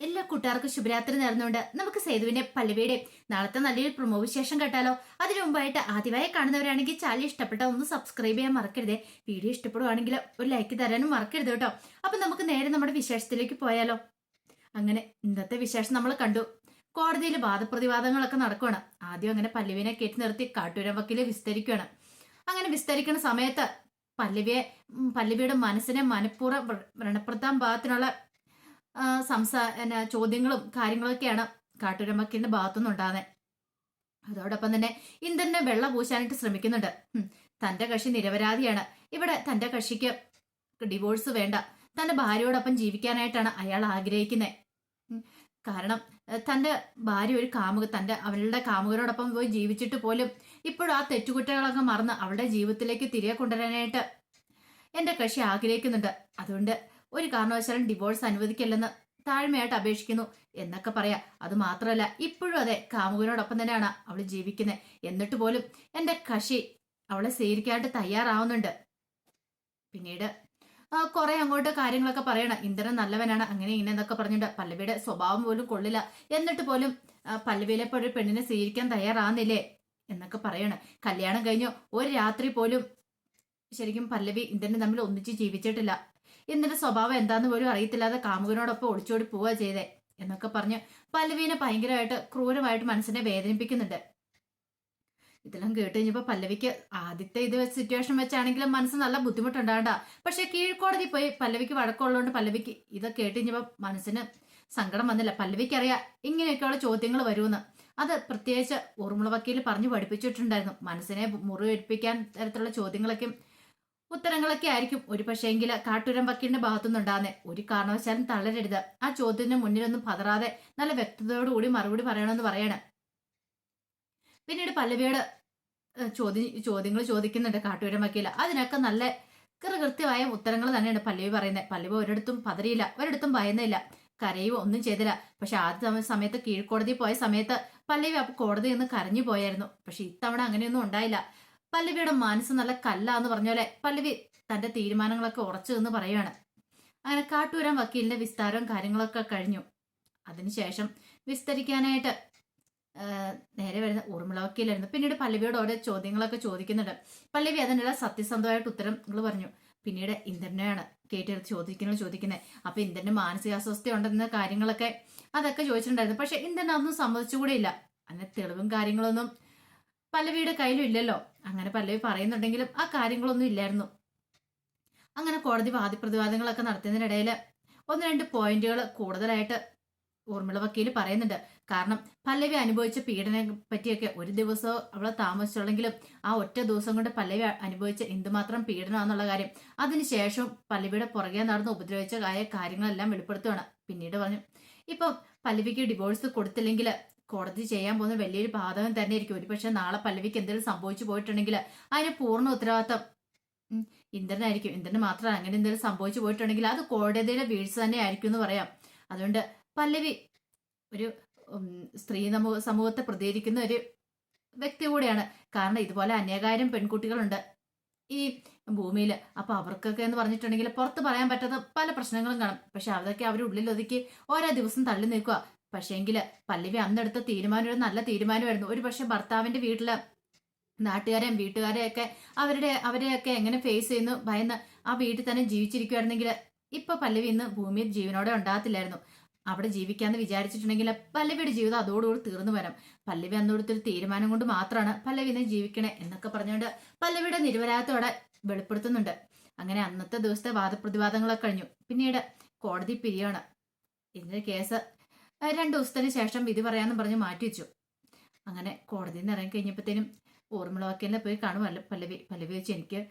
എല്ലാ കൂട്ടുകാർക്കും ശുഭരാത്രി നേർന്നുകൊണ്ട് നമുക്ക് സേതുവിന്റെ പല്ലവിയുടെ നാളത്തെ നല്ലൊരു പ്രൊമോ വിശേഷം കേട്ടാലോ? അതിനു മുമ്പായിട്ട് ആദ്യമായി കാണുന്നവരാണെങ്കിൽ ചാനൽ ഇഷ്ടപ്പെട്ട ഒന്ന് സബ്സ്ക്രൈബ് ചെയ്യാൻ മറക്കരുത്. വീഡിയോ ഇഷ്ടപ്പെടുവാണെങ്കിൽ ഒരു ലൈക്ക് തരാനും മറക്കരുത് കേട്ടോ. അപ്പൊ നമുക്ക് നേരെ നമ്മുടെ വിശേഷത്തിലേക്ക് പോയാലോ? അങ്ങനെ ഇന്നത്തെ വിശേഷം നമ്മൾ കണ്ടു. കോടതിയിൽ വാദപ്രതിവാദങ്ങളൊക്കെ നടക്കുകയാണ് ആദ്യം അങ്ങനെ പല്ലവിനെ കെട്ടി നിർത്തി കാട്ടൂരം വക്കീൽ വിസ്തരിക്കുകയാണ് അങ്ങനെ വിസ്തരിക്കുന്ന സമയത്ത് പല്ലവിയെ പല്ലവിയുടെ മനസ്സിനെ മനഃപൂർവം വ്രണപ്രദാം ആ, സംസാ എന്നാ, ചോദ്യങ്ങളും കാര്യങ്ങളൊക്കെയാണ് കാട്ടുരമക്കിന്റെ ഭാഗത്തുനിന്ന് ഉണ്ടാകുന്നത് അതോടൊപ്പം തന്നെ ഇന്ദ്രനെ വെള്ള പൂശാനായിട്ട് ശ്രമിക്കുന്നുണ്ട്. തന്റെ കക്ഷി നിരപരാധിയാണ്. ഇവിടെ തന്റെ കക്ഷിക്ക് ഡിവോഴ്സ് വേണ്ട. തന്റെ ഭാര്യയോടൊപ്പം ജീവിക്കാനായിട്ടാണ് അയാൾ ആഗ്രഹിക്കുന്നത് കാരണം തന്റെ ഭാര്യ ഒരു കാമുക തന്റെ അവളുടെ കാമുകരോടൊപ്പം പോയി ജീവിച്ചിട്ട് പോലും ഇപ്പോഴും ആ തെറ്റുകുറ്റങ്ങളൊക്കെ മറന്ന് അവളുടെ ജീവിതത്തിലേക്ക് തിരികെ കൊണ്ടുവരാനായിട്ട് എന്റെ കക്ഷി ആഗ്രഹിക്കുന്നുണ്ട്. അതുകൊണ്ട് ഒരു കാരണവശാലും ഡിവോഴ്സ് അനുവദിക്കില്ലെന്ന് താഴ്മയായിട്ട് അപേക്ഷിക്കുന്നു. എന്നൊക്കെ പറയാം. അത് മാത്രമല്ല ഇപ്പോഴും അതെ കാമുകനോടൊപ്പം തന്നെയാണ് അവൾ ജീവിക്കുന്നത്. എന്നിട്ട് പോലും എന്റെ കഷി അവളെ സ്വീകരിക്കാനായിട്ട് തയ്യാറാവുന്നുണ്ട്. പിന്നീട് കുറെ അങ്ങോട്ട് കാര്യങ്ങളൊക്കെ പറയണം. ഇന്ദ്രൻ നല്ലവനാണ് അങ്ങനെ ഇങ്ങനെ എന്നൊക്കെ പറഞ്ഞിട്ട് പല്ലവിയുടെ സ്വഭാവം പോലും കൊള്ളില്ല. എന്നിട്ട് പോലും പല്ലവിയിലെ പോലെ ഒരു പെണ്ണിനെ സ്വീകരിക്കാൻ തയ്യാറാവുന്നില്ലേ? എന്നൊക്കെ പറയണം. കല്യാണം കഴിഞ്ഞു ഒരു രാത്രി പോലും ശരിക്കും പല്ലവി ഇന്ദ്രനെ തമ്മിൽ ഒന്നിച്ച് ജീവിച്ചിട്ടില്ല. ഇന്ദ്രന്റെ സ്വഭാവം എന്താന്ന് പോലും അറിയത്തില്ലാതെ കാമുകനോടൊപ്പം ഒളിച്ചോടി പോവുക ചെയ്തേ എന്നൊക്കെ പറഞ്ഞ് പല്ലവിനെ ഭയങ്കരമായിട്ട് ക്രൂരമായിട്ട് മനസ്സിനെ വേദനിപ്പിക്കുന്നുണ്ട്. ഇതെല്ലാം കേട്ട് കഴിഞ്ഞപ്പോ പല്ലവിക്ക് ആദ്യത്തെ ഇത് സിറ്റുവേഷൻ വെച്ചാണെങ്കിലും മനസ്സ് നല്ല ബുദ്ധിമുട്ടുണ്ടാകണ്ട. പക്ഷെ കീഴ്ക്കോടതി പോയി പല്ലവിക്ക് വഴക്കമുള്ളതുകൊണ്ട് പല്ലവിക്ക് ഇതൊക്കെ കേട്ട് കഴിഞ്ഞപ്പോ മനസ്സിന് സങ്കടം വന്നില്ല. പല്ലവിക്ക് അറിയാം ഇങ്ങനെയൊക്കെയുള്ള ചോദ്യങ്ങൾ വരുമെന്ന്. അത് പ്രത്യേകിച്ച് ഊർമിള വക്കീൽ പറഞ്ഞു പഠിപ്പിച്ചിട്ടുണ്ടായിരുന്നു. മനസ്സിനെ മുറിവേൽപ്പിക്കാൻ തരത്തിലുള്ള ചോദ്യങ്ങളൊക്കെ ഉത്തരങ്ങളൊക്കെ ആയിരിക്കും. ഒരു പക്ഷേങ്കിൽ കാട്ടുരം വക്കീലിന്റെ ഭാഗത്തുനിന്നുണ്ടാകുന്നത് ഒരു കാരണവശാലും തളരരുത് ആ ചോദ്യത്തിന് മുന്നിലൊന്നും പതറാതെ നല്ല വ്യക്തതയോടുകൂടി മറുപടി പറയണമെന്ന് പറയണം. പിന്നീട് പല്ലവിയോട് ചോദ്യം ചോദ്യങ്ങൾ ചോദിക്കുന്നുണ്ട് കാട്ടുരം വക്കീല. അതിനൊക്കെ നല്ല കൃത്യമായ ഉത്തരങ്ങൾ തന്നെയാണ് പല്ലവി പറയുന്നത് പല്ലവി ഒരിടത്തും പതറിയില്ല ഒരിടത്തും ഭയന്നില്ല. കരയുവോ ഒന്നും ചെയ്തില്ല. പക്ഷെ ആദ്യ സമ- സമയത്ത് കീഴ്ക്കോടതി പോയ സമയത്ത് പല്ലവി അപ്പൊ കോടതി നിന്ന് കരഞ്ഞു പോയായിരുന്നു. പക്ഷെ ഇത്തവണ അങ്ങനെയൊന്നും ഉണ്ടായില്ല. പല്ലവിയുടെ മനസ്സ് നല്ല കല്ലാന്ന് പറഞ്ഞ പോലെ പല്ലവി തന്റെ തീരുമാനങ്ങളൊക്കെ ഉറച്ചു എന്ന് പറയുകയാണ് അങ്ങനെ കാട്ടൂരം വക്കീലിന്റെ വിസ്താരവും കാര്യങ്ങളൊക്കെ കഴിഞ്ഞു. അതിനുശേഷം വിസ്തരിക്കാനായിട്ട് നേരെ വരുന്ന ഊർമിള വക്കീലായിരുന്നു. പിന്നീട് പല്ലവിയോട് ഓരോ ചോദ്യങ്ങളൊക്കെ ചോദിക്കുന്നുണ്ട്. പല്ലവി അതിനുള്ള സത്യസന്ധമായിട്ട് ഉത്തരങ്ങൾ പറഞ്ഞു. പിന്നീട് ഇന്ദ്രനെയാണ് കേട്ടെടുത്ത് ചോദിക്കുന്നത് ചോദിക്കുന്നത്. അപ്പൊ ഇന്ദ്രന് മാനസികാസ്വസ്ഥ ഉണ്ടെന്ന കാര്യങ്ങളൊക്കെ അതൊക്കെ ചോദിച്ചിട്ടുണ്ടായിരുന്നു. പക്ഷെ ഇന്ദ്രൻ അതൊന്നും സമ്മതിച്ചുകൂടെയില്ല അങ്ങനെ തെളിവും കാര്യങ്ങളൊന്നും പല്ലവിയുടെ കയ്യിലും ഇല്ലല്ലോ. അങ്ങനെ പല്ലവി പറയുന്നുണ്ടെങ്കിലും ആ കാര്യങ്ങളൊന്നും ഇല്ലായിരുന്നു. അങ്ങനെ കോടതി വാദിപ്രതിവാദങ്ങളൊക്കെ നടത്തുന്നതിനിടയിൽ ഒന്ന് രണ്ട് പോയിന്റുകൾ കൂടുതലായിട്ട് ഊർമിള വക്കീൽ പറയുന്നുണ്ട്. കാരണം പല്ലവി അനുഭവിച്ച പീഡനെ പറ്റിയൊക്കെ ഒരു ദിവസവും അവളെ താമസിച്ചുള്ളെങ്കിലും ആ ഒറ്റ ദിവസം കൊണ്ട് പല്ലവി അനുഭവിച്ച എന്തുമാത്രം പീഡനമാണെന്നുള്ള കാര്യം അതിനുശേഷം പല്ലവിയുടെ പുറകെ നടന്ന് ഉപദ്രവിച്ച കാര്യങ്ങളെല്ലാം വെളിപ്പെടുത്തുകയാണ് പിന്നീട് പറഞ്ഞു ഇപ്പം പല്ലവിക്ക് ഡിവോഴ്സ് കൊടുത്തില്ലെങ്കിൽ കോടതി ചെയ്യാൻ പോകുന്ന വലിയൊരു ബാധകം തന്നെ ആയിരിക്കും ഒരുപക്ഷെ നാളെ പല്ലവിക്ക് എന്തെങ്കിലും സംഭവിച്ചു പോയിട്ടുണ്ടെങ്കിൽ അതിന് പൂർണ ഉത്തരവാദിത്തം. ഇന്ദ്രനായിരിക്കും. ഇന്ദ്രന് മാത്രം അങ്ങനെ എന്തെങ്കിലും സംഭവിച്ചു പോയിട്ടുണ്ടെങ്കിൽ അത് കോടതിയുടെ വീഴ്ച തന്നെ ആയിരിക്കും എന്ന് പറയാം. അതുകൊണ്ട് പല്ലവി ഒരു സ്ത്രീ സമൂഹ സമൂഹത്തെ പ്രതികരിക്കുന്ന ഒരു വ്യക്തി കൂടിയാണ്. കാരണം ഇതുപോലെ അനേകായിരം പെൺകുട്ടികളുണ്ട് ഈ ഭൂമിയിൽ. അപ്പൊ അവർക്കൊക്കെ എന്ന് പറഞ്ഞിട്ടുണ്ടെങ്കിൽ പുറത്ത് പറയാൻ പറ്റാത്ത പല പ്രശ്നങ്ങളും കാണും. പക്ഷെ അതൊക്കെ അവരുടെ ഉള്ളിൽ ഒതുക്കി ഓരോ ദിവസം തള്ളി നിൽക്കുക. പക്ഷേങ്കിൽ പല്ലവി അന്നെടുത്ത തീരുമാനം ഒരു നല്ല തീരുമാനമായിരുന്നു. ഒരു പക്ഷെ ഭർത്താവിന്റെ വീട്ടിൽ നാട്ടുകാരെയും വീട്ടുകാരെയൊക്കെ അവരുടെ അവരെയൊക്കെ എങ്ങനെ ഫേസ് ചെയ്യുന്നു ഭയന്ന് ആ വീട്ടിൽ തന്നെ ജീവിച്ചിരിക്കുവായിരുന്നെങ്കിൽ ഇപ്പൊ പല്ലവി ഇന്ന് ഭൂമിയിൽ ജീവനോടെ ഉണ്ടാകത്തില്ലായിരുന്നു. അവിടെ ജീവിക്കാന്ന് വിചാരിച്ചിട്ടുണ്ടെങ്കിൽ പല്ലവിയുടെ ജീവിതം അതോടുകൂടി തീർന്നു വരാം പല്ലവി അന്നോടത്തൊരു തീരുമാനം കൊണ്ട് മാത്രമാണ് പല്ലവി ഇന്ന് ജീവിക്കണേ എന്നൊക്കെ പറഞ്ഞുകൊണ്ട് പല്ലവിയുടെ നിരപരാധത്തോടെ വെളിപ്പെടുത്തുന്നുണ്ട്. അങ്ങനെ അന്നത്തെ ദിവസത്തെ വാദപ്രതിവാദങ്ങളൊക്കെ കഴിഞ്ഞു. പിന്നീട് കോടതി പിരിയാണ്. ഇതിന്റെ കേസ് രണ്ടു ദിവസത്തിന് ശേഷം വിധി പറയാമെന്ന് പറഞ്ഞ് മാറ്റി വെച്ചു അങ്ങനെ കോടതിയിൽ നിന്ന് ഇറങ്ങി കഴിഞ്ഞപ്പോഴത്തേനും വക്കീലിനെ പോയി കാണുമല്ലോ പല്ലവി പല്ലവി വെച്ച് എനിക്ക്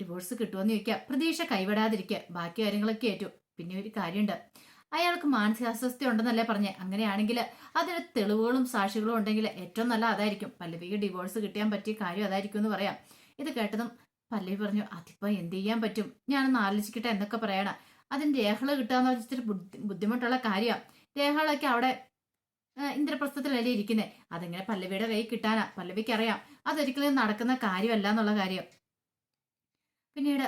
ഡിവോഴ്സ് കിട്ടുമെന്ന് ചോദിക്കുക പ്രതീക്ഷ കൈവിടാതിരിക്കുക ബാക്കി കാര്യങ്ങളൊക്കെ ഏറ്റു. പിന്നെ ഒരു കാര്യമുണ്ട്. അയാൾക്ക് മാനസികാസ്വസ്ഥ ഉണ്ടെന്നല്ലേ പറഞ്ഞേ. അങ്ങനെയാണെങ്കിൽ അതിന് തെളിവുകളും സാക്ഷികളും ഉണ്ടെങ്കിൽ ഏറ്റവും നല്ല അതായിരിക്കും. പല്ലവിക്ക് ഡിവോഴ്സ് കിട്ടിയാൻ പറ്റിയ കാര്യം അതായിരിക്കും എന്ന് പറയാം. ഇത് കേട്ടതും പല്ലവി പറഞ്ഞു അതിപ്പോൾ എന്ത് ചെയ്യാൻ പറ്റും? ഞാനൊന്ന് ആലോചിക്കട്ടെ എന്നൊക്കെ പറയണം. അതിന് രേഖകൾ കിട്ടാന്ന് വെച്ചിട്ട് ബുദ്ധി- ബുദ്ധിമുട്ടുള്ള കാര്യമാണ് രേഖകളൊക്കെ അവിടെ ഇന്ദ്രപ്രസ്ഥത്തിലല്ലേ ഇരിക്കുന്നത് അതെങ്ങനെ പല്ലവിയുടെ കൈ കിട്ടാനാ പല്ലവിക്ക് അറിയാം. അതൊരിക്കലും നടക്കുന്ന കാര്യമല്ല എന്നുള്ള കാര്യം. പിന്നീട്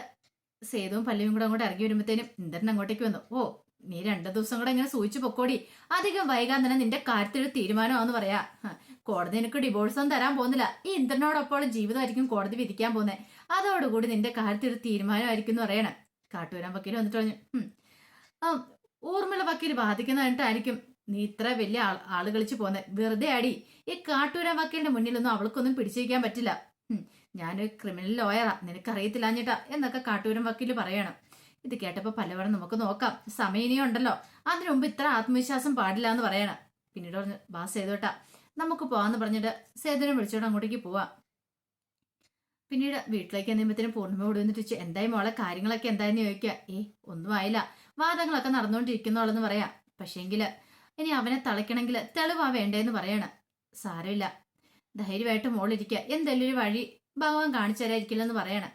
സേതുവും പല്ലവിയും കൂടെ അങ്ങോട്ട് ഇറങ്ങി വരുമ്പോഴത്തേനും ഇന്ദ്രൻ അങ്ങോട്ടേക്ക് വന്നു. ഓ നീ രണ്ടു ദിവസം കൂടെ ഇങ്ങനെ സൂചിച്ചു പൊക്കോടി. അധികം വൈകാൻ തന്നെ നിന്റെ കാര്യത്തിൽ ഒരു തീരുമാനമാണെന്ന് പറയാ. കോടതി നിനക്ക് ഡിവോഴ്സ് ഒന്നും തരാൻ പോകുന്നില്ല. ഈ ഇന്ദ്രനോടൊപ്പം ജീവിതമായിരിക്കും കോടതി വിധിക്കാൻ പോകുന്നത് അതോടുകൂടി നിന്റെ കാര്യത്തിൽ ഒരു തീരുമാനമായിരിക്കും എന്ന് പറയണേ. കാട്ടൂരാൻ വക്കീൽ വന്നിട്ട് പറഞ്ഞു. ഊർമിള വക്കീൽ ബാധിക്കുന്നതായിട്ടായിരിക്കും നീ ഇത്ര വലിയ ആൾ ആൾ കളിച്ച് പോന്നെ. വെറുതെ അടി. ഈ കാട്ടൂര വക്കീലിന്റെ മുന്നിലൊന്നും അവൾക്കൊന്നും പിടിച്ചിരിക്കാൻ പറ്റില്ല. ഞാനൊരു ക്രിമിനൽ ലോയറാ നിനക്കറിയത്തില്ലാഞ്ഞിട്ടാ എന്നൊക്കെ കാട്ടൂരം വക്കീൽ പറയണം. ഇത് കേട്ടപ്പോ പലവണ്ണം നമുക്ക് നോക്കാം. സമയം ഉണ്ടല്ലോ. അതിനു മുമ്പ് ഇത്ര ആത്മവിശ്വാസം പാടില്ല എന്ന് പറയണം. പിന്നീട് പറഞ്ഞു ബാ സേതുട്ടാ നമുക്ക് പോവാന്ന് പറഞ്ഞിട്ട് സേതുവിനെ വിളിച്ചോണ്ട് അങ്ങോട്ടേക്ക് പോവാം. പിന്നീട് വീട്ടിലേക്ക് എന്തെങ്കിലും പൂർണിമ കൂടി വന്നിട്ട് എന്തായി മോളെ? കാര്യങ്ങളൊക്കെ എന്തായെന്ന് ചോദിക്കുക. ഏ ഒന്നും ആയില്ല. വാദങ്ങളൊക്കെ നടന്നുകൊണ്ടിരിക്കുന്നുള്ളെന്ന് പറയാം. പക്ഷേങ്കിൽ ഇനി അവനെ തളയ്ക്കണമെങ്കിൽ തെളിവാ വേണ്ടേന്ന് പറയണം. സാരമില്ല. ധൈര്യമായിട്ട് മോളിരിക്കുക എന്തെങ്കിലും ഒരു വഴി ഭഗവാൻ കാണിച്ചു തരായിരിക്കില്ലെന്ന് പറയണം.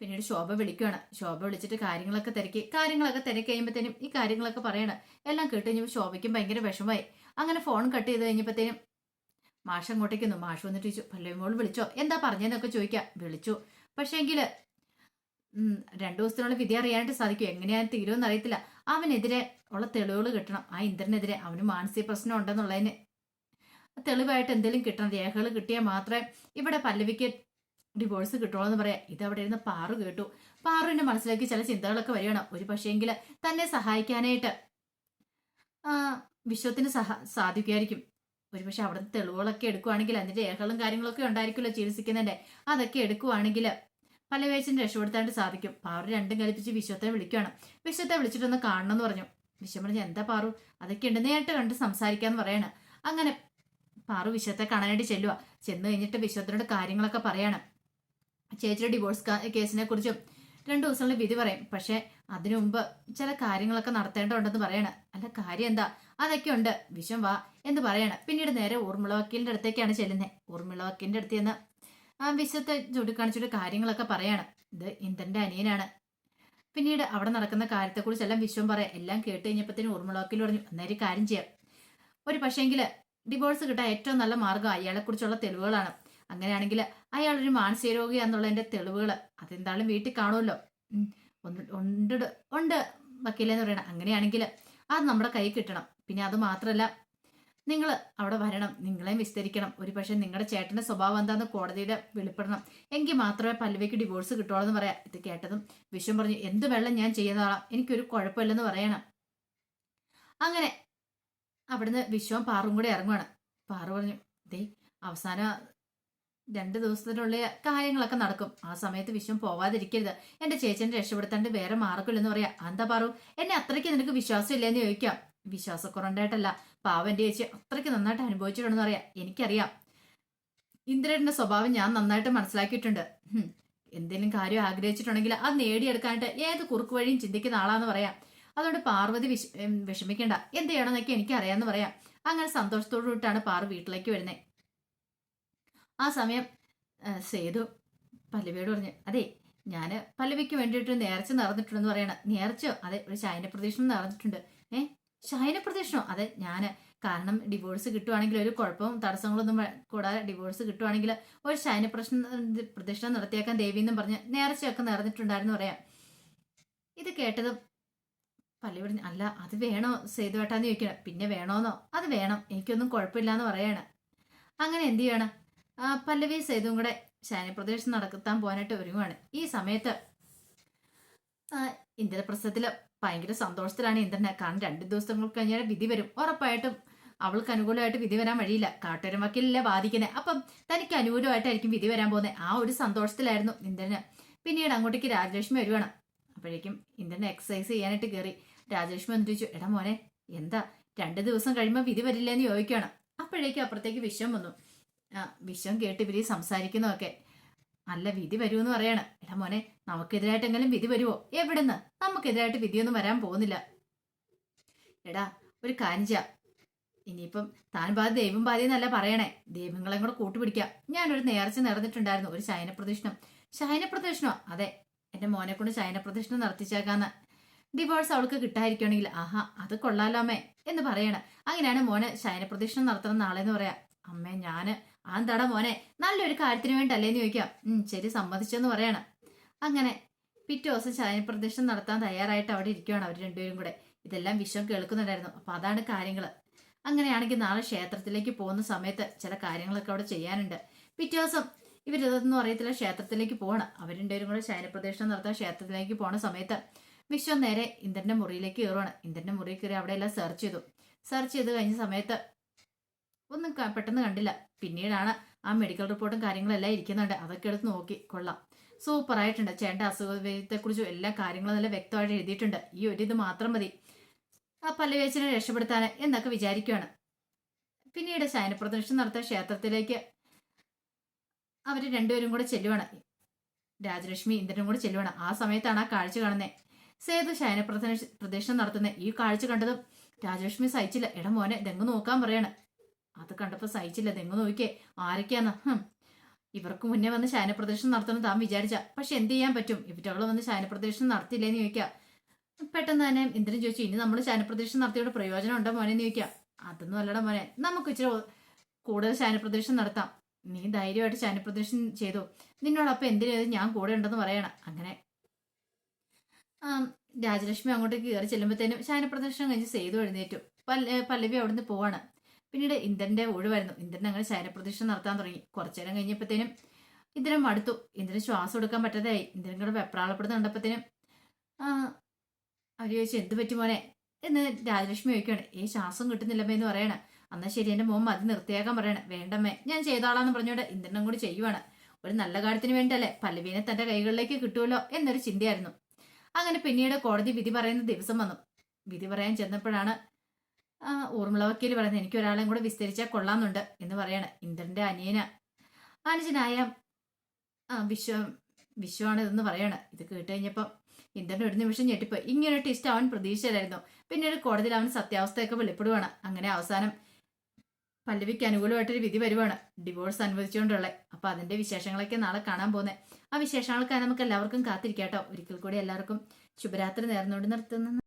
പിന്നീട് ശോഭ വിളിക്കുകയാണ് ശോഭ വിളിച്ചിട്ട് കാര്യങ്ങളൊക്കെ തിരക്കി. കാര്യങ്ങളൊക്കെ തിരക്കി കഴിയുമ്പോഴത്തേനും ഈ കാര്യങ്ങളൊക്കെ പറയണം. എല്ലാം കേട്ട് കഴിഞ്ഞപ്പോൾ ശോഭയ്ക്കും ഭയങ്കര വിഷമമായി. അങ്ങനെ ഫോൺ കട്ട് ചെയ്ത് കഴിഞ്ഞപ്പോഴത്തേനും മാഷ് അങ്ങോട്ടേക്ക് വന്നു മാഷ് വന്നിട്ട് ചോദിച്ചു പല്ലവി മോൾ വിളിച്ചോ? എന്താ പറഞ്ഞതെന്നൊക്കെ ചോദിക്കാം. വിളിച്ചു. പക്ഷേങ്കിൽ ഉം, രണ്ടു ദിവസത്തിനുള്ള വിധി അറിയാനായിട്ട് സാധിക്കും. എങ്ങനെയാ തീരുമെന്ന് അറിയത്തില്ല. അവനെതിരെ ഉള്ള തെളിവുകൾ കിട്ടണം. ആ ഇന്ദ്രനെതിരെ അവന് മാനസിക പ്രശ്നം ഉണ്ടെന്നുള്ളതിന് തെളിവായിട്ട് എന്തെങ്കിലും കിട്ടണം. രേഖകൾ കിട്ടിയാൽ മാത്രമേ ഇവിടെ പല്ലവിക്ക് ഡിവോഴ്സ് കിട്ടുള്ളൂ എന്ന് പറയാം. ഇത് അവിടെ ഇരുന്ന് പാറു കേട്ടു. പാറുവിന്റെ മനസ്സിലേക്ക് ചില ചിന്തകളൊക്കെ വരികയാണ്. ഒരു പക്ഷേങ്കിൽ തന്നെ സഹായിക്കാനായിട്ട് വിശ്വത്തിന് സഹ സാധിക്കുമായിരിക്കും. ഒരുപക്ഷെ അവിടുത്തെ തെളിവുകളൊക്കെ എടുക്കുവാണെങ്കിൽ അതിന്റെ രേഖകളും കാര്യങ്ങളൊക്കെ ഉണ്ടായിരിക്കുമല്ലോ ചികിത്സിക്കുന്നതിന്റെ. അതൊക്കെ എടുക്കുവാണെങ്കിൽ പല വേച്ചിന് രക്ഷപ്പെടുത്താണ്ട് സാധിക്കും പാറു രണ്ടും കൽപ്പിച്ച് വിശ്വത്തെ വിളിക്കുകയാണ് വിശ്വത്തെ വിളിച്ചിട്ടൊന്ന് കാണണം എന്ന് പറഞ്ഞു. വിശ്വം പറഞ്ഞു എന്താ പാറു? അതൊക്കെ ഉണ്ട് നേരിട്ട് കണ്ട് സംസാരിക്കാന്ന് പറയാണ്. അങ്ങനെ പാറു വിശ്വത്തെ കാണാനായിട്ട് ചെല്ലുക ചെന്ന് കഴിഞ്ഞിട്ട് വിശ്വത്തിനോട് കാര്യങ്ങളൊക്കെ പറയാണ്. ചേച്ചിയുടെ ഡിവോഴ്സ് കേസിനെ കുറിച്ചും രണ്ടു ദിവസങ്ങളിൽ വിധി പറയും. പക്ഷെ അതിനു മുമ്പ് ചില കാര്യങ്ങളൊക്കെ നടത്തേണ്ടതുണ്ടെന്ന് പറയണം. അല്ല കാര്യം എന്താ? അതൊക്കെ ഉണ്ട്. വിശ്വം വാ എന്ന് പറയണം. പിന്നീട് നേരെ ഊർമിള വക്കീലിന്റെ അടുത്തേക്കാണ് ചെല്ലുന്നത് ഊർമിള വക്കീലിന്റെ അടുത്ത് ചെന്ന് ആ വിശ്വത്തെ ചൂണ്ടിക്കാണിച്ചിട്ട് കാര്യങ്ങളൊക്കെ പറയാണ്. ഇത് ഇന്ദ്രന്റെ അനിയനാണ്. പിന്നീട് അവിടെ നടക്കുന്ന കാര്യത്തെക്കുറിച്ചെല്ലാം വിശ്വം പറയാം. എല്ലാം കേട്ട് കഴിഞ്ഞപ്പോഴത്തേനും ഊർമിള പറഞ്ഞു അന്നേരം കാര്യം ചെയ്യാം. ഒരു പക്ഷേങ്കിൽ ഡിവോഴ്സ് കിട്ടാൻ ഏറ്റവും നല്ല മാർഗം അയാളെക്കുറിച്ചുള്ള തെളിവുകളാണ്. അങ്ങനെയാണെങ്കിൽ അയാളൊരു മാനസിക രോഗിയാന്നുള്ളതിന്റെ തെളിവുകൾ അതെന്തായാലും വീട്ടിൽ കാണുമല്ലോ. ഉണ്ട് ഉണ്ട് വക്കീലെന്ന് പറയണം. അങ്ങനെയാണെങ്കിൽ അത് നമ്മുടെ കൈ കിട്ടണം. പിന്നെ അത് മാത്രമല്ല നിങ്ങൾ അവിടെ വരണം നിങ്ങളെയും വിസ്തരിക്കണം. ഒരു പക്ഷേ നിങ്ങളുടെ ചേട്ടന്റെ സ്വഭാവം എന്താന്ന് കോടതിയുടെ വെളിപ്പെടണം. എങ്കിൽ മാത്രമേ പല്ലവിക്ക് ഡിവോഴ്സ് കിട്ടുള്ളൂ എന്ന് പറയാം. ഇത് കേട്ടതും വിഷം പറഞ്ഞു എന്ത് വെള്ളം ഞാൻ ചെയ്യുന്നതാളാം എനിക്കൊരു കുഴപ്പമില്ലെന്ന് പറയണം. അങ്ങനെ അവിടുന്ന് വിശ്വം പാറും കൂടെ ഇറങ്ങുവാണ്. പാറു പറഞ്ഞു ദേ അവസാന രണ്ട് ദിവസത്തിനുള്ളിൽ കാര്യങ്ങളൊക്കെ നടക്കും. ആ സമയത്ത് വിശ്വം പോവാതിരിക്കരുത്. എന്റെ ചേച്ചനെ രക്ഷപ്പെടുത്താണ്ട് വേറെ മാർഗമില്ലെന്ന് പറയാ. എന്താ പാറു? എന്നെ അത്രയ്ക്ക് നിനക്ക് വിശ്വാസം ഇല്ലെന്ന് ചോദിക്കാം. വിശ്വാസക്കുറണ്ടായിട്ടല്ല പാവന്റെ ചേച്ചി അത്രയ്ക്ക് നന്നായിട്ട് അനുഭവിച്ചിട്ടുണ്ടെന്ന് പറയാം എനിക്കറിയാം. ഇന്ദ്രന്റെ സ്വഭാവം ഞാൻ നന്നായിട്ട് മനസ്സിലാക്കിയിട്ടുണ്ട്. എന്തെങ്കിലും കാര്യം ആഗ്രഹിച്ചിട്ടുണ്ടെങ്കിൽ അത് നേടിയെടുക്കാനായിട്ട് ഏത് കുറുക്ക് വഴിയും ചിന്തിക്കുന്ന ആളാന്ന് പറയാം. അതുകൊണ്ട് പാർവതി വിഷ വിഷമിക്കേണ്ട. എന്ത് ചെയ്യണമെന്നൊക്കെ എനിക്ക് അറിയാമെന്ന് പറയാം. അങ്ങനെ സന്തോഷത്തോടു കൂട്ടാണ് പാറു വീട്ടിലേക്ക് വരുന്നത് ആ സമയം സേതു പല്ലവിയോട് പറഞ്ഞു അതെ ഞാൻ പല്ലവിക്ക് വേണ്ടിയിട്ട് നേർച്ച നടന്നിട്ടുണ്ടെന്ന് പറയണം. നേർച്ചയോ? അതെ ഒരു ശയന പ്രദക്ഷിണം നടന്നിട്ടുണ്ട്. ഏ ശയന പ്രദക്ഷിണോ അതെ ഞാൻ കാരണം ഡിവോഴ്സ് കിട്ടുവാണെങ്കിൽ ഒരു കുഴപ്പവും തടസ്സങ്ങളൊന്നും കൂടാതെ ഡിവോഴ്സ് കിട്ടുവാണെങ്കിൽ ഒരു ശയന പ്രശ്നം പ്രദക്ഷിണം നടത്തിയേക്കാൻ ദേവി എന്നും പറഞ്ഞ് നേർച്ചയൊക്കെ നടന്നിട്ടുണ്ടായിരുന്നു പറയാം. ഇത് കേട്ടതും പള്ളി പറഞ്ഞു അല്ല അത് വേണോ സേതുവേട്ടാന്ന് ചോദിക്കണം പിന്നെ വേണോന്നോ? അത് വേണം. എനിക്കൊന്നും കുഴപ്പമില്ല എന്ന് പറയാണ്. അങ്ങനെ എന്ത് ചെയ്യണം? പല്ലവി സേതുവും കൂടെ ശയനപ്രദേശം നടത്താൻ പോകാനായിട്ട് ഒരുങ്ങുവാണ്. ഈ സമയത്ത് ഇന്ദ്രപ്രസ്ഥത്തിൽ ഭയങ്കര സന്തോഷത്തിലാണ് ഇന്ദ്രനെ കാരണം രണ്ട് ദിവസങ്ങൾക്ക് കഴിഞ്ഞാൽ വിധി വരും. ഉറപ്പായിട്ടും അവൾക്ക് അനുകൂലമായിട്ട് വിധി വരാൻ വഴിയില്ല. വക്കീലല്ലേ ബാധിക്കുന്നത് അപ്പം തനിക്ക് അനുകൂലമായിട്ടായിരിക്കും വിധി വരാൻ പോകുന്നത് ആ ഒരു സന്തോഷത്തിലായിരുന്നു ഇന്ദ്രന്. പിന്നീട് അങ്ങോട്ടേക്ക് രാജലക്ഷ്മി വരുവാണ്. അപ്പോഴേക്കും ഇന്ദ്രനെ എക്സസൈസ് ചെയ്യാനായിട്ട് കയറി രാജലക്ഷ്മി എന്നിട്ട് ചോദിച്ചു എടാ മോനെ എന്താ? രണ്ട് ദിവസം കഴിയുമ്പോൾ വിധി വരില്ലെന്ന് ചോദിക്കുകയാണ് അപ്പോഴേക്കും അപ്പുറത്തേക്ക് വിഷം വന്നു. ആ വിഷം കേട്ട് ഇവർ സംസാരിക്കുന്നതൊക്കെ. അല്ല വിധി വരുമെന്ന് പറയാണ്. എടാ മോനെ നമുക്കെതിരായിട്ടെങ്കിലും വിധി വരുമോ എവിടുന്ന്? നമുക്കെതിരായിട്ട് വിധിയൊന്നും വരാൻ പോകുന്നില്ല. എടാ ഒരു ചെയ്യാം. ഇനിയിപ്പം താൻ ബാധ ദൈവം പാതി എന്നല്ല പറയണേ. ദൈവങ്ങളെ കൂടെ കൂട്ടുപിടിക്കാം. ഞാനൊരു നേർച്ച നടന്നിട്ടുണ്ടായിരുന്നു ഒരു ശയന പ്രദക്ഷിണം ശയന പ്രദക്ഷിണോ അതെ എന്റെ മോനെ കൊണ്ട് ശയന പ്രദക്ഷിണം നടത്തിച്ചേക്കാന്ന്. ഡിവോഴ്സ് അവൾക്ക് കിട്ടാതിരിക്കുകയാണെങ്കിൽ ആഹാ അത് കൊള്ളാലോ അമ്മേ എന്ന് പറയണ. അങ്ങനെയാണ് മോനെ ശയന പ്രദക്ഷിണം നടത്തണം നാളെ എന്ന് പറയാം. അമ്മേ ഞാൻ ആ എന്താടാ മോനെ നല്ലൊരു കാര്യത്തിന് വേണ്ടല്ലേന്ന് ചോദിക്കാം. ശരി സമ്മതിച്ചെന്ന് പറയണം. അങ്ങനെ പിറ്റേ ദിവസം ശയനപ്രദക്ഷിണം നടത്താൻ തയ്യാറായിട്ട് അവിടെ ഇരിക്കുവാണ് അവർ രണ്ടുപേരും കൂടെ. ഇതെല്ലാം വിശ്വം കേൾക്കുന്നുണ്ടായിരുന്നു. അപ്പൊ അതാണ് കാര്യങ്ങൾ അങ്ങനെയാണെങ്കിൽ നാളെ ക്ഷേത്രത്തിലേക്ക് പോകുന്ന സമയത്ത് ചില കാര്യങ്ങളൊക്കെ അവിടെ ചെയ്യാനുണ്ട്. പിറ്റേ ദിവസം ഇവരിതൊന്നും അറിയത്തില്ല ക്ഷേത്രത്തിലേക്ക് പോകണം അവർ രണ്ടുപേരും കൂടെ ശയനപ്രദക്ഷിണം നടത്താൻ ക്ഷേത്രത്തിലേക്ക് പോണ സമയത്ത് വിശ്വം നേരെ ഇന്ദ്രന്റെ മുറിയിലേക്ക് കയറുവാണ്. ഇന്ദ്രന്റെ മുറിയിൽ കയറി അവിടെ എല്ലാം സെർച്ച് ചെയ്തു. സെർച്ച് ചെയ്ത് കഴിഞ്ഞ സമയത്ത് ഒന്നും പെട്ടെന്ന് കണ്ടില്ല. പിന്നീടാണ് ആ മെഡിക്കൽ റിപ്പോർട്ടും കാര്യങ്ങളെല്ലാം ഇരിക്കുന്നുണ്ട്. അതൊക്കെ എടുത്ത് നോക്കി. കൊള്ളാം. സൂപ്പർ ആയിട്ടുണ്ട്. ചേട്ടന്റെ അസുഖത്തെക്കുറിച്ചും എല്ലാ കാര്യങ്ങളും നല്ല വ്യക്തമായിട്ട് എഴുതിയിട്ടുണ്ട്. ഈ ഒരു ഇത് മാത്രം മതി. ആ പല്ലവേച്ചിനെ രക്ഷപ്പെടുത്താൻ എന്നൊക്കെ വിചാരിക്കുകയാണ് പിന്നീട് ശയനപ്രദർശനം നടത്തിയ ക്ഷേത്രത്തിലേക്ക് അവർ രണ്ടുപേരും കൂടെ ചെല്ലുവാണ്. രാജലക്ഷ്മി ഇന്ദ്രനും കൂടെ ചെല്ലുവാണ്. ആ സമയത്താണ് ആ കാഴ്ച കാണുന്നത് സേതു ശയനപ്രദ പ്രദക്ഷിണം നടത്തുന്നത് ഈ കാഴ്ച കണ്ടതും രാജലക്ഷ്മി സഹിച്ചില്ല. എടാ മോനെ ഇതെങ്ങ് നോക്കാൻ പറയാണ്? അത് കണ്ടപ്പോൾ സഹിച്ചില്ല. തെങ്ങ് നോക്കിയേ. ആരൊക്കെയാന്ന്. ഇവർക്ക് മുന്നേ വന്ന് ശയനപ്രദർശനം നടത്തണം താൻ വിചാരിച്ച. പക്ഷെ എന്ത് ചെയ്യാൻ പറ്റും? ഇവറ്റകൾ വന്ന് ശയനപ്രദർശനം നടത്തില്ലേന്ന് ചോദിക്കാം. പെട്ടെന്ന് തന്നെ ഇന്ദ്രൻ ചോദിച്ചു ഇനി നമ്മൾ ശയനപ്രദർശനം നടത്തിയോട് പ്രയോജനം ഉണ്ടോ മോനെ? എന്ന് ചോദിക്കാം. അതൊന്നും അല്ലടാ മോനെ. നമുക്ക് ഇച്ചിരി കൂടുതൽ ശയനപ്രദർശനം നടത്താം. നീ ധൈര്യമായിട്ട് ശയനപ്രദർശനം ചെയ്തു. നിന്നോടൊപ്പം എന്തിനു ഞാൻ കൂടെ ഉണ്ടെന്ന് പറയണം. അങ്ങനെ രാജലക്ഷ്മി അങ്ങോട്ടേക്ക് കയറി ചെല്ലുമ്പോഴത്തേനും ശയനപ്രദർശനം കഴിഞ്ഞ് സേതു എഴുന്നേറ്റു. പല്ല പല്ലവി അവിടുന്ന് പോവാണ്. പിന്നീട് ഇന്ദ്രന്റെ ഒഴിവായിരുന്നു. ഇന്ദ്രൻ അങ്ങനെ ശയനപ്രദർശനം നടത്താൻ തുടങ്ങി. കുറച്ചു നേരം കഴിഞ്ഞപ്പോഴത്തേനും ഇന്ദ്രൻ മടുത്തു. ഇന്ദ്രൻ ശ്വാസം എടുക്കാൻ പറ്റാതായി. ഇന്ദ്രൻ കൂടെ വെപ്രാളപ്പെടുന്ന കണ്ടപ്പോഴത്തേനും അവർ ചോദിച്ചു എന്ത് പറ്റി മോനെ? എന്ന് രാജലക്ഷ്മി ചോദിക്കുകയാണ്. ഏ ശ്വാസം കിട്ടുന്നില്ലമ്മേ എന്ന് പറയണ. അന്നാ ശരി എന്റെ മോൻ മതി നിർത്തിയാക്കാൻ പറയണേ. വേണ്ടമ്മേ ഞാൻ ചെയ്താളാന്ന് പറഞ്ഞോണ്ട് ഇന്ദ്രനും കൂടി ചെയ്യുവാണ്. ഒരു നല്ല കാര്യത്തിന് വേണ്ടല്ലേ പല്ലവീനെ തന്റെ കൈകളിലേക്ക് കിട്ടുമല്ലോ എന്നൊരു ചിന്തയായിരുന്നു. അങ്ങനെ പിന്നീട് കോടതി വിധി പറയുന്ന ദിവസം വന്നു. വിധി പറയാൻ ചെന്നപ്പോഴാണ് ഊർമിള വക്കീൽ പറയുന്നത് എനിക്ക് ഒരാളെയും കൂടെ വിസ്തരിച്ചാൽ കൊള്ളാമെന്നുണ്ട് എന്ന് പറയാണ് ഇന്ദ്രന്റെ അനിയന. അനുജനായ വിശ്വ വിശ്വമാണ് ഇതെന്ന് പറയാണ്. ഇത് കേട്ട് കഴിഞ്ഞപ്പം ഇന്ദ്രൻ ഒരു നിമിഷം ഞെട്ടിപ്പോയി. ഇങ്ങനെ ടിസ്റ്റ് അവൻ പ്രതീക്ഷയിലായിരുന്നു പിന്നീട് കോടതിയിൽ അവൻ സത്യാവസ്ഥയൊക്കെ വെളിപ്പെടുവാണ്. അങ്ങനെ അവസാനം പല്ലവിക്ക് അനുകൂലമായിട്ടൊരു വിധി വരുവാണ്. ഡിവോഴ്സ് അനുവദിച്ചുകൊണ്ടുള്ള. അപ്പൊ അതിന്റെ വിശേഷങ്ങളൊക്കെ നാളെ കാണാൻ പോകുന്നത് ആ വിശേഷങ്ങൾക്കായി നമുക്ക് എല്ലാവർക്കും കാത്തിരിക്കാട്ടോ. ഒരിക്കൽ കൂടി എല്ലാവർക്കും ശുഭരാത്രി നേർന്നുകൊണ്ട് നിർത്തുന്നു.